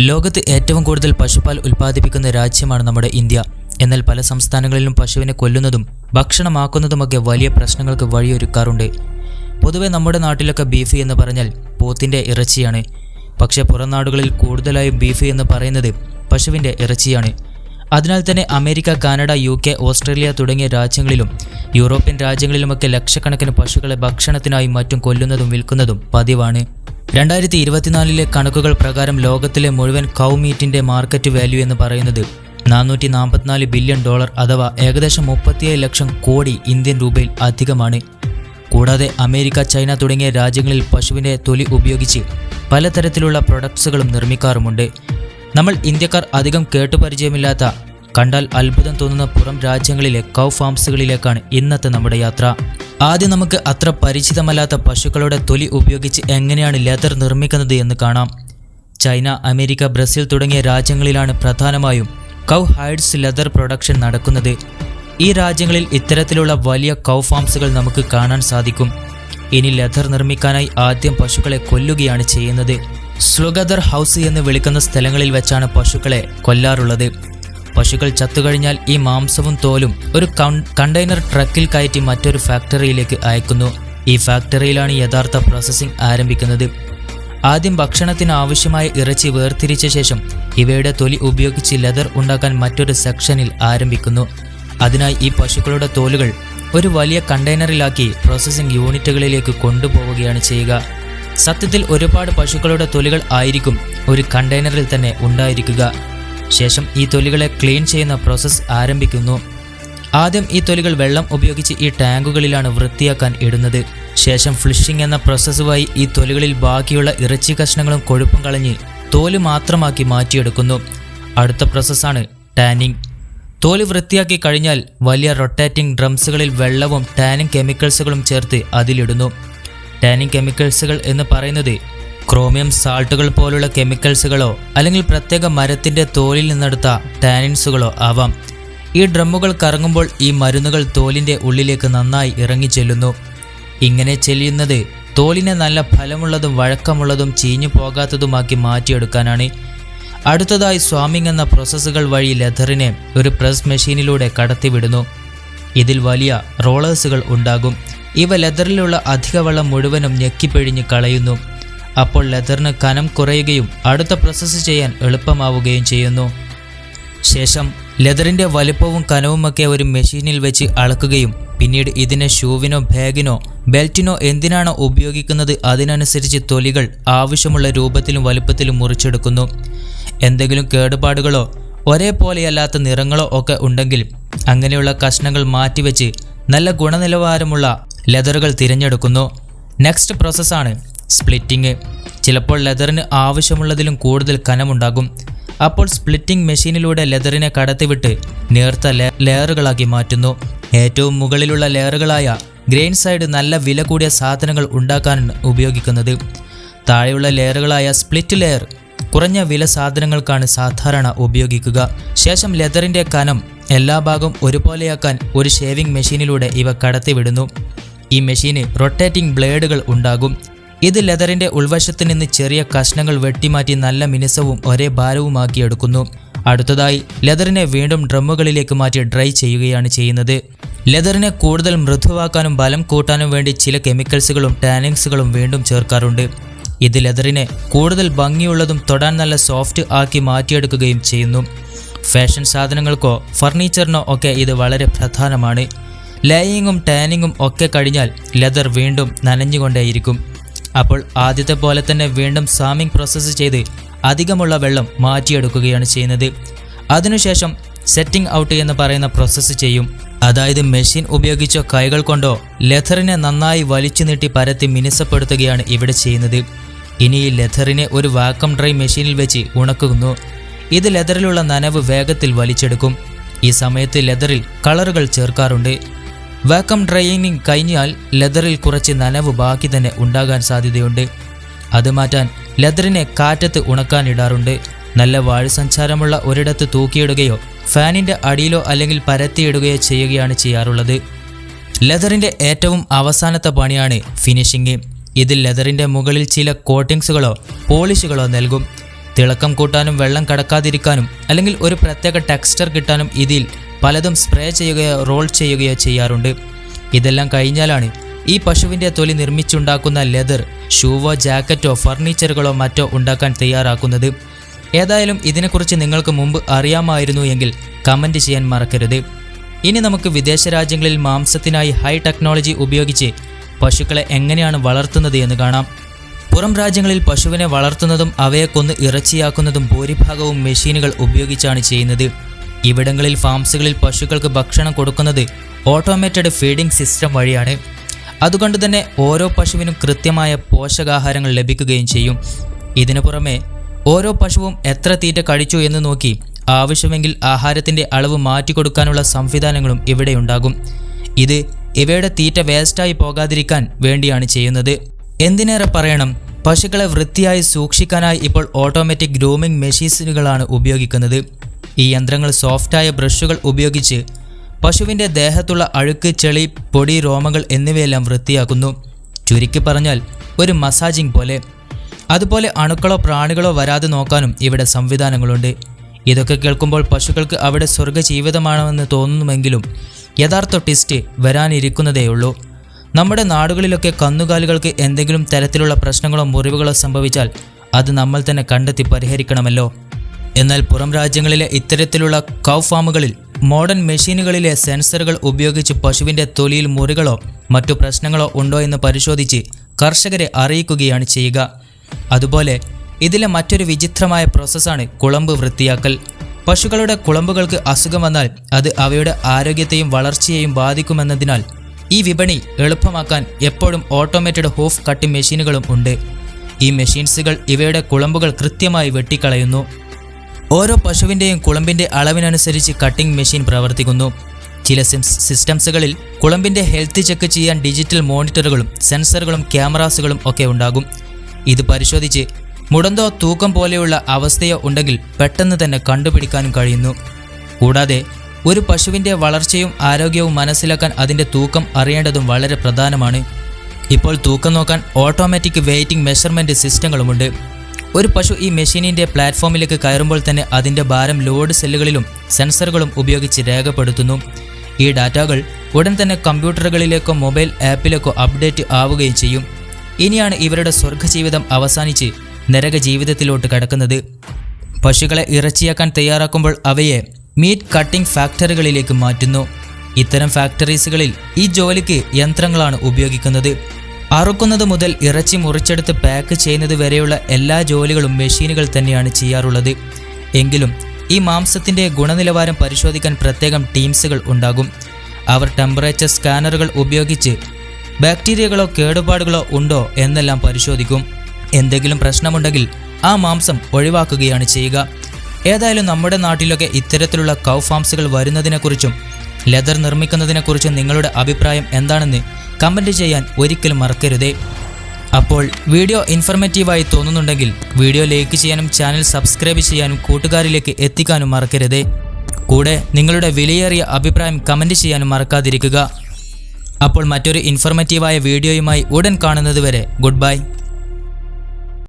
ലോകത്ത് ഏറ്റവും കൂടുതൽ പശുപാൽ ഉൽപ്പാദിപ്പിക്കുന്ന രാജ്യമാണ് നമ്മുടെ ഇന്ത്യ. എന്നാൽ പല സംസ്ഥാനങ്ങളിലും പശുവിനെ കൊല്ലുന്നതും ഭക്ഷണമാക്കുന്നതുമൊക്കെ വലിയ പ്രശ്നങ്ങൾക്ക് വഴിയൊരുക്കാറുണ്ട്. പൊതുവെ നമ്മുടെ നാട്ടിലൊക്കെ ബീഫ് എന്ന് പറഞ്ഞാൽ പോത്തിന്റെ ഇറച്ചിയാണ്. പക്ഷേ പുറം നാടുകളിൽ കൂടുതലായും ബീഫ് എന്ന് പറയുന്നത് പശുവിന്റെ ഇറച്ചിയാണ്. അതിനാൽ തന്നെ America Canada U K Australia തുടങ്ങിയ രാജ്യങ്ങളിലും യൂറോപ്യൻ രാജ്യങ്ങളിലുമൊക്കെ ലക്ഷക്കണക്കിന് പശുക്കളെ ഭക്ഷണത്തിനായി മറ്റും കൊല്ലുന്നതും വിൽക്കുന്നതും പതിവാണ്. രണ്ടായിരത്തി ഇരുപത്തിനാലിലെ കണക്കുകൾ പ്രകാരം ലോകത്തിലെ മുഴുവൻ കൗ മീറ്റിന്റെ മാർക്കറ്റ് വാല്യൂ എന്ന് പറയുന്നത് നാനൂറ്റി നാൽപ്പത്തിനാല് ബില്യൺ ഡോളർ അഥവാ ഏകദേശം മുപ്പത്തിയേഴ് ലക്ഷം കോടി ഇന്ത്യൻ രൂപയിൽ അധികമാണ്. കൂടാതെ അമേരിക്ക ചൈന തുടങ്ങിയ രാജ്യങ്ങളിൽ പശുവിന്റെ തൊലി ഉപയോഗിച്ച് പലതരത്തിലുള്ള പ്രൊഡക്ട്സുകളും നിർമ്മിക്കാറുമുണ്ട്. നമ്മൾ ഇന്ത്യക്കാർ അധികം കേട്ടുപരിചയമില്ലാത്ത കണ്ടാൽ അത്ഭുതം തോന്നുന്ന പുറം രാജ്യങ്ങളിലെ കൗ ഫാംസുകളിലേക്കാണ് ഇന്നത്തെ നമ്മുടെ യാത്ര. ആദ്യം നമുക്ക് അത്ര പരിചിതമല്ലാത്ത പശുക്കളുടെ തൊലി ഉപയോഗിച്ച് എങ്ങനെയാണ് ലെതർ നിർമ്മിക്കുന്നത് എന്ന് കാണാം. ചൈന അമേരിക്ക ബ്രസീൽ തുടങ്ങിയ രാജ്യങ്ങളിലാണ് പ്രധാനമായും കൗ ഹൈഡ്സ് ലെതർ പ്രൊഡക്ഷൻ നടക്കുന്നത്. ഈ രാജ്യങ്ങളിൽ ഇത്തരത്തിലുള്ള വലിയ കൗ ഫാംസുകൾ നമുക്ക് കാണാൻ സാധിക്കും. ഇനി ലെതർ നിർമ്മിക്കാനായി ആദ്യം പശുക്കളെ കൊല്ലുകയാണ് ചെയ്യുന്നത്. സ്ലുഗദർ ഹൗസ് എന്ന് വിളിക്കുന്ന സ്ഥലങ്ങളിൽ വെച്ചാണ് പശുക്കളെ കൊല്ലാറുള്ളത്. പശുക്കൾ ചത്തുകഴിഞ്ഞാൽ ഈ മാംസവും തോലും ഒരു കണ്ടെയ്നർ ട്രക്കിൽ കയറ്റി മറ്റൊരു ഫാക്ടറിയിലേക്ക് അയക്കുന്നു. ഈ ഫാക്ടറിയിലാണ് യഥാർത്ഥ പ്രോസസ്സിംഗ് ആരംഭിക്കുന്നത്. ആദ്യം ഭക്ഷണത്തിന് ആവശ്യമായ ഇറച്ചി വേർതിരിച്ച ശേഷം ഇവയുടെ തൊലി ഉപയോഗിച്ച് ലെതർ ഉണ്ടാക്കാൻ മറ്റൊരു സെക്ഷനിൽ ആരംഭിക്കുന്നു. അതിനായി ഈ പശുക്കളുടെ തോലുകൾ ഒരു വലിയ കണ്ടെയ്നറിലാക്കി പ്രോസസ്സിംഗ് യൂണിറ്റുകളിലേക്ക് കൊണ്ടുപോവുകയാണ് ചെയ്യുക. സത്യത്തിൽ ഒരുപാട് പശുക്കളുടെ തൊലികൾ ആയിരിക്കും ഒരു കണ്ടെയ്നറിൽ തന്നെ ഉണ്ടായിരിക്കുക. ശേഷം ഈ തൊലികളെ ക്ലീൻ ചെയ്യുന്ന പ്രോസസ്സ് ആരംഭിക്കുന്നു. ആദ്യം ഈ തൊലികൾ വെള്ളം ഉപയോഗിച്ച് ഈ ടാങ്കുകളിലാണ് വൃത്തിയാക്കാൻ ഇടുന്നത്. ശേഷം ഫ്ലിഷിംഗ് എന്ന പ്രോസസ്സുമായി ഈ തൊലികളിൽ ബാക്കിയുള്ള ഇറച്ചി കഷ്ണങ്ങളും കൊഴുപ്പും കളഞ്ഞ് തോൽ മാത്രമാക്കി മാറ്റിയെടുക്കുന്നു. അടുത്ത പ്രോസസ്സാണ് ടാനിങ്. തോൽ വൃത്തിയാക്കി കഴിഞ്ഞാൽ വലിയ റൊട്ടേറ്റിംഗ് ഡ്രംസുകളിൽ വെള്ളവും ടാനിങ് കെമിക്കൽസുകളും ചേർത്ത് അതിലിടുന്നു. ടാനിങ് കെമിക്കൽസുകൾ എന്ന് പറയുന്നത് ക്രോമിയം സാൾട്ടുകൾ പോലുള്ള കെമിക്കൽസുകളോ അല്ലെങ്കിൽ പ്രത്യേക മരത്തിന്റെ തോലിൽ നിന്നെടുത്ത ടാനിൻസുകളോ ആവാം. ഈ ഡ്രമ്മുകൾ കറങ്ങുമ്പോൾ ഈ മരുന്നുകൾ തോലിന്റെ ഉള്ളിലേക്ക് നന്നായി ഇറങ്ങി ചെല്ലുന്നു. ഇങ്ങനെ ചെല്ലുന്നത് തോലിനെ നല്ല ഫലമുള്ളതും വഴക്കമുള്ളതും ചീഞ്ഞു പോകാത്തതുമാക്കി മാറ്റിയെടുക്കാനാണ്. അടുത്തതായി സ്വാമിങ് എന്ന പ്രോസസ്സുകൾ വഴി ലെതറിനെ ഒരു പ്രസ് മെഷീനിലൂടെ കടത്തിവിടുന്നു. ഇതിൽ വലിയ റോളേഴ്സുകൾ ഉണ്ടാകും. ഇവ ലെതറിലുള്ള അധിക വെള്ളം മുഴുവനും ഞെക്കിപ്പിഴിഞ്ഞ് കളയുന്നു. അപ്പോൾ ലെതറിന് കനം കുറയുകയും അടുത്ത പ്രോസസ്സ് ചെയ്യാൻ എളുപ്പമാവുകയും ചെയ്യുന്നു. ശേഷം ലെതറിന്റെ വലുപ്പവും കനവുമൊക്കെ ഒരു മെഷീനിൽ വെച്ച് അളക്കുകയും പിന്നീട് ഇതിനെ ഷൂവിനോ ബാഗിനോ ബെൽറ്റിനോ എന്തിനാണോ ഉപയോഗിക്കുന്നത് അതിനനുസരിച്ച് തൊലികൾ ആവശ്യമുള്ള രൂപത്തിലും വലുപ്പത്തിലും മുറിച്ചെടുക്കുന്നു. എന്തെങ്കിലും കേടുപാടുകളോ ഒരേപോലെയല്ലാത്ത നിറങ്ങളോ ഒക്കെ ഉണ്ടെങ്കിൽ അങ്ങനെയുള്ള കഷ്ണങ്ങൾ മാറ്റിവെച്ച് നല്ല ഗുണനിലവാരമുള്ള ലെതറുകൾ തിരഞ്ഞെടുക്കുന്നു. നെക്സ്റ്റ് പ്രോസസ്സാണ് സ്പ്ലിറ്റിംഗ് ചിലപ്പോൾ ലെതറിന് ആവശ്യമുള്ളതിലും കൂടുതൽ കനമുണ്ടാകും. അപ്പോൾ സ്പ്ലിറ്റിംഗ് മെഷീനിലൂടെ ലെതറിനെ കടത്തിവിട്ട് നേർത്ത ലെയറുകളാക്കി മാറ്റുന്നു. ഏറ്റവും മുകളിലുള്ള ലെയറുകളായ ഗ്രെയിൻ സൈഡ് നല്ല വില കൂടിയ സാധനങ്ങൾ ഉണ്ടാക്കാനാണ് ഉപയോഗിക്കുന്നത്. താഴെയുള്ള ലെയറുകളായ സ്പ്ലിറ്റ് ലെയർ കുറഞ്ഞ വില സാധനങ്ങൾക്കാണ് സാധാരണ ഉപയോഗിക്കുക. ശേഷം ലെതറിന്റെ കനം എല്ലാ ഭാഗവും ഒരുപോലെയാക്കാൻ ഒരു ഷേവിംഗ് മെഷീനിലൂടെ ഇവ കടത്തിവിടുന്നു. ഈ മെഷീന് റൊട്ടേറ്റിംഗ് ബ്ലേഡുകൾ ഉണ്ടാകും. ഇത് ലെതറിന്റെ ഉൾവശത്ത് നിന്ന് ചെറിയ കഷ്ണങ്ങൾ വെട്ടിമാറ്റി നല്ല മിനുസവും ഒരേ ഭാരവുമാക്കി എടുക്കുന്നു. അടുത്തതായി ലെതറിനെ വീണ്ടും ഡ്രമ്മുകളിലേക്ക് മാറ്റി ഡ്രൈ ചെയ്യുകയാണ് ചെയ്യുന്നത്. ലെതറിനെ കൂടുതൽ മൃദുവാക്കാനും ബലം കൂട്ടാനും വേണ്ടി ചില കെമിക്കൽസുകളും ടാനിങ്സുകളും വീണ്ടും ചേർക്കാറുണ്ട്. ഇത് ലെതറിനെ കൂടുതൽ ഭംഗിയുള്ളതും തൊടാൻ നല്ല സോഫ്റ്റ് ആക്കി മാറ്റിയെടുക്കുകയും ചെയ്യുന്നു. ഫാഷൻ സാധനങ്ങൾക്കോ ഫർണിച്ചറിനോ ഒക്കെ ഇത് വളരെ പ്രധാനമാണ്. ലേയിങ്ങും ടാനിങ്ങും ഒക്കെ കഴിഞ്ഞാൽ ലെതർ വീണ്ടും നനഞ്ഞുകൊണ്ടേയിരിക്കും. അപ്പോൾ ആദ്യത്തെ പോലെ തന്നെ വീണ്ടും സാമിങ് പ്രോസസ്സ് ചെയ്ത് അധികമുള്ള വെള്ളം മാറ്റിയെടുക്കുകയാണ് ചെയ്യുന്നത്. അതിനുശേഷം സെറ്റിംഗ് ഔട്ട് എന്ന് പറയുന്ന പ്രോസസ്സ് ചെയ്യും. അതായത് മെഷീൻ ഉപയോഗിച്ചോ കൈകൾ കൊണ്ടോ ലെതറിനെ നന്നായി വലിച്ചു നീട്ടി പരത്തി മിനുസപ്പെടുത്തുകയാണ് ഇവിടെ ചെയ്യുന്നത്. ഇനി ഈ ലെതറിനെ ഒരു വാക്കം ഡ്രൈ മെഷീനിൽ വെച്ച് ഉണക്കുന്നു. ഇത് ലെതറിലുള്ള നനവ് വേഗത്തിൽ വലിച്ചെടുക്കും. ഈ സമയത്ത് ലെതറിൽ കളറുകൾ ചേർക്കാറുണ്ട്. വാക്കം ഡ്രൈനിങ് കഴിഞ്ഞാൽ ലെതറിൽ കുറച്ച് നനവ് ബാക്കി തന്നെ ഉണ്ടാകാൻ സാധ്യതയുണ്ട്. അത് മാറ്റാൻ ലെതറിനെ കാറ്റത്ത് ഉണക്കാൻ ഇടാറുണ്ട്. നല്ല വായുസഞ്ചാരമുള്ള ഒരിടത്ത് തൂക്കിയിടുകയോ ഫാനിന്റെ അടിയിലോ അല്ലെങ്കിൽ പരത്തിയിടുകയോ ചെയ്യുകയാണ് ചെയ്യാറുള്ളത്. ലെതറിന്റെ ഏറ്റവും അവസാനത്തെ പണിയാണ് ഫിനിഷിംഗ്. ഇതിൽ ലെതറിന്റെ മുകളിൽ ചില കോട്ടിങ്സുകളോ പോളിഷുകളോ നൽകും. തിളക്കം കൂട്ടാനും വെള്ളം കടക്കാതിരിക്കാനും അല്ലെങ്കിൽ ഒരു പ്രത്യേക ടെക്സ്ചർ കിട്ടാനും ഇതിൽ പലതും സ്പ്രേ ചെയ്യുകയോ റോൾ ചെയ്യുകയോ ചെയ്യാറുണ്ട്. ഇതെല്ലാം കഴിഞ്ഞാലാണ് ഈ പശുവിന്റെ തൊലി നിർമ്മിച്ചുണ്ടാക്കുന്ന ലെതർ ഷൂവോ ജാക്കറ്റോ ഫർണിച്ചറുകളോ മറ്റോ ഉണ്ടാക്കാൻ തയ്യാറാക്കുന്നത്. ഏതായാലും ഇതിനെക്കുറിച്ച് നിങ്ങൾക്ക് മുമ്പ് അറിയാമായിരുന്നു എങ്കിൽ കമന്റ് ചെയ്യാൻ മറക്കരുത്. ഇനി നമുക്ക് വിദേശ രാജ്യങ്ങളിൽ മാംസത്തിനായി ഹൈ ടെക്നോളജി ഉപയോഗിച്ച് പശുക്കളെ എങ്ങനെയാണ് വളർത്തുന്നത് എന്ന് കാണാം. പുറം രാജ്യങ്ങളിൽ പശുവിനെ വളർത്തുന്നതും അവയെ കൊന്ന് ഇറച്ചിയാക്കുന്നതും ഭൂരിഭാഗവും മെഷീനുകൾ ഉപയോഗിച്ചാണ് ചെയ്യുന്നത്. ഇവിടങ്ങളിൽ ഫാംസുകളിൽ പശുക്കൾക്ക് ഭക്ഷണം കൊടുക്കുന്നത് ഓട്ടോമേറ്റഡ് ഫീഡിംഗ് സിസ്റ്റം വഴിയാണ്. അതുകൊണ്ട് തന്നെ ഓരോ പശുവിനും കൃത്യമായ പോഷകാഹാരങ്ങൾ ലഭിക്കുകയും ചെയ്യും. ഇതിനു പുറമെ ഓരോ പശുവും എത്ര തീറ്റ കഴിച്ചു എന്ന് നോക്കി ആവശ്യമെങ്കിൽ ആഹാരത്തിന്റെ അളവ് മാറ്റിക്കൊടുക്കാനുള്ള സംവിധാനങ്ങളും ഇവിടെ ഉണ്ടാകും. ഇത് ഇവയുടെ തീറ്റ വേസ്റ്റായി പോകാതിരിക്കാൻ വേണ്ടിയാണ് ചെയ്യുന്നത്. എന്തിനേറെ പറയണം പശുക്കളെ വൃത്തിയായി സൂക്ഷിക്കാനായി ഇപ്പോൾ ഓട്ടോമാറ്റിക് ഗ്രൂമിംഗ് മെഷീനുകളാണ് ഉപയോഗിക്കുന്നത്. ഈ യന്ത്രങ്ങൾ സോഫ്റ്റായ ബ്രഷുകൾ ഉപയോഗിച്ച് പശുവിന്റെ ദേഹത്തുള്ള അഴുക്ക് ചെളി പൊടി രോമങ്ങൾ എന്നിവയെല്ലാം വൃത്തിയാക്കുന്നു. ചുരുക്കി പറഞ്ഞാൽ ഒരു മസാജിംഗ് പോലെ. അതുപോലെ അണുക്കളോ പ്രാണികളോ വരാതെ നോക്കാനും ഇവിടെ സംവിധാനങ്ങളുണ്ട്. ഇതൊക്കെ കേൾക്കുമ്പോൾ പശുക്കൾക്ക് അവിടെ സ്വർഗ ജീവിതമാണെന്ന് തോന്നുന്നുമെങ്കിലും യഥാർത്ഥ ടിസ്റ്റ് വരാനിരിക്കുന്നതേയുള്ളൂ. നമ്മുടെ നാടുകളിലൊക്കെ കന്നുകാലികൾക്ക് എന്തെങ്കിലും തരത്തിലുള്ള പ്രശ്നങ്ങളോ മുറിവുകളോ സംഭവിച്ചാൽ അത് നമ്മൾ തന്നെ കണ്ടെത്തി പരിഹരിക്കണമല്ലോ. എന്നാൽ പുറം രാജ്യങ്ങളിലെ ഇത്തരത്തിലുള്ള കൗ ഫാമുകളിൽ മോഡേൺ മെഷീനുകളിലെ സെൻസറുകൾ ഉപയോഗിച്ച് പശുവിന്റെ തൊലിയിൽ മുറികളോ മറ്റു പ്രശ്നങ്ങളോ ഉണ്ടോ എന്ന് പരിശോധിച്ച് കർഷകരെ അറിയിക്കുകയാണ് ചെയ്യുക. അതുപോലെ ഇതിലെ മറ്റൊരു വിചിത്രമായ പ്രോസസ്സാണ് കുളമ്പ് വൃത്തിയാക്കൽ. പശുക്കളുടെ കുളമ്പുകൾക്ക് അസുഖം വന്നാൽ അത് അവയുടെ ആരോഗ്യത്തെയും വളർച്ചയെയും ബാധിക്കുമെന്നതിനാൽ ഈ വിപണി എളുപ്പമാക്കാൻ എപ്പോഴും ഓട്ടോമേറ്റഡ് ഹൂഫ് കട്ടിംഗ് മെഷീനുകളും ഉണ്ട്. ഈ മെഷീൻസുകൾ ഇവയുടെ കുളമ്പുകൾ കൃത്യമായി വെട്ടിക്കളയുന്നു. ഓരോ പശുവിന്റെയും കുളമ്പിന്റെ അളവിനനുസരിച്ച് കട്ടിംഗ് മെഷീൻ പ്രവർത്തിക്കുന്നു. ചില സിംസ് സിസ്റ്റംസുകളിൽ കുളമ്പിന്റെ ഹെൽത്ത് ചെക്ക് ചെയ്യാൻ ഡിജിറ്റൽ മോണിറ്ററുകളും സെൻസറുകളും ക്യാമറാസുകളും ഒക്കെ ഉണ്ടാകും. ഇത് പരിശോധിച്ച് മുടന്തോ തൂക്കം പോലെയുള്ള അവസ്ഥയോ ഉണ്ടെങ്കിൽ പെട്ടെന്ന് തന്നെ കണ്ടുപിടിക്കാനും കഴിയുന്നു. കൂടാതെ ഒരു പശുവിന്റെ വളർച്ചയും ആരോഗ്യവും മനസ്സിലാക്കാൻ അതിന്റെ തൂക്കം അറിയേണ്ടതും വളരെ പ്രധാനമാണ്. ഇപ്പോൾ തൂക്കം നോക്കാൻ ഓട്ടോമാറ്റിക് വെയിറ്റിംഗ് മെഷർമെന്റ് സിസ്റ്റങ്ങളുമുണ്ട് ഒരു പശു ഈ മെഷീനിന്റെ പ്ലാറ്റ്ഫോമിലേക്ക് കയറുമ്പോൾ തന്നെ അതിന്റെ ഭാരം ലോഡ് സെല്ലുകളിലും സെൻസറുകളും ഉപയോഗിച്ച് രേഖപ്പെടുത്തുന്നു. ഈ ഡാറ്റകൾ ഉടൻ തന്നെ കമ്പ്യൂട്ടറുകളിലേക്കോ മൊബൈൽ ആപ്പിലേക്കോ അപ്ഡേറ്റ് ആവുകയും ചെയ്യും. ഇനിയാണ് ഇവരുടെ സ്വർഗജീവിതം അവസാനിച്ച് നരക ജീവിതത്തിലോട്ട് കടക്കുന്നത്. പശുക്കളെ ഇറച്ചിയാക്കാൻ തയ്യാറാക്കുമ്പോൾ അവയെ മീറ്റ് കട്ടിംഗ് ഫാക്ടറികളിലേക്ക് മാറ്റുന്നു. ഇത്തരം ഫാക്ടറീസുകളിൽ ഈ ജോലിക്ക് യന്ത്രങ്ങളാണ് ഉപയോഗിക്കുന്നത്. അറുക്കുന്നത് മുതൽ ഇറച്ചി മുറിച്ചെടുത്ത് പാക്ക് ചെയ്യുന്നത് വരെയുള്ള എല്ലാ ജോലികളും മെഷീനുകൾ തന്നെയാണ് ചെയ്യാറുള്ളത്. എങ്കിലും ഈ മാംസത്തിന്റെ ഗുണനിലവാരം പരിശോധിക്കാൻ പ്രത്യേകം ടീംസുകൾ ഉണ്ടാകും. അവർ ടെമ്പറേച്ചർ സ്കാനറുകൾ ഉപയോഗിച്ച് ബാക്ടീരിയകളോ കേടുപാടുകളോ ഉണ്ടോ എന്നെല്ലാം പരിശോധിക്കും. എന്തെങ്കിലും പ്രശ്നമുണ്ടെങ്കിൽ ആ മാംസം ഒഴിവാക്കുകയാണ് ചെയ്യുക. ഏതായാലും നമ്മുടെ നാട്ടിലൊക്കെ ഇത്തരത്തിലുള്ള കൗ ഫാംസുകൾ വരുന്നതിനെക്കുറിച്ചും ലെതർ നിർമ്മിക്കുന്നതിനെക്കുറിച്ചും നിങ്ങളുടെ അഭിപ്രായം എന്താണെന്ന് കമന്റ് ചെയ്യാൻ ഒരിക്കലും മറക്കരുതേ. അപ്പോൾ വീഡിയോ ഇൻഫർമേറ്റീവായി തോന്നുന്നുണ്ടെങ്കിൽ വീഡിയോ ലൈക്ക് ചെയ്യാനും ചാനൽ സബ്സ്ക്രൈബ് ചെയ്യാനും കൂട്ടുകാരിലേക്ക് എത്തിക്കാനും മറക്കരുതേ. കൂടെ നിങ്ങളുടെ വിലയേറിയ അഭിപ്രായം കമന്റ് ചെയ്യാനും മറക്കാതിരിക്കുക. അപ്പോൾ മറ്റൊരു ഇൻഫർമേറ്റീവായ വീഡിയോയുമായി ഉടൻ കാണുന്നതുവരെ ഗുഡ് ബൈ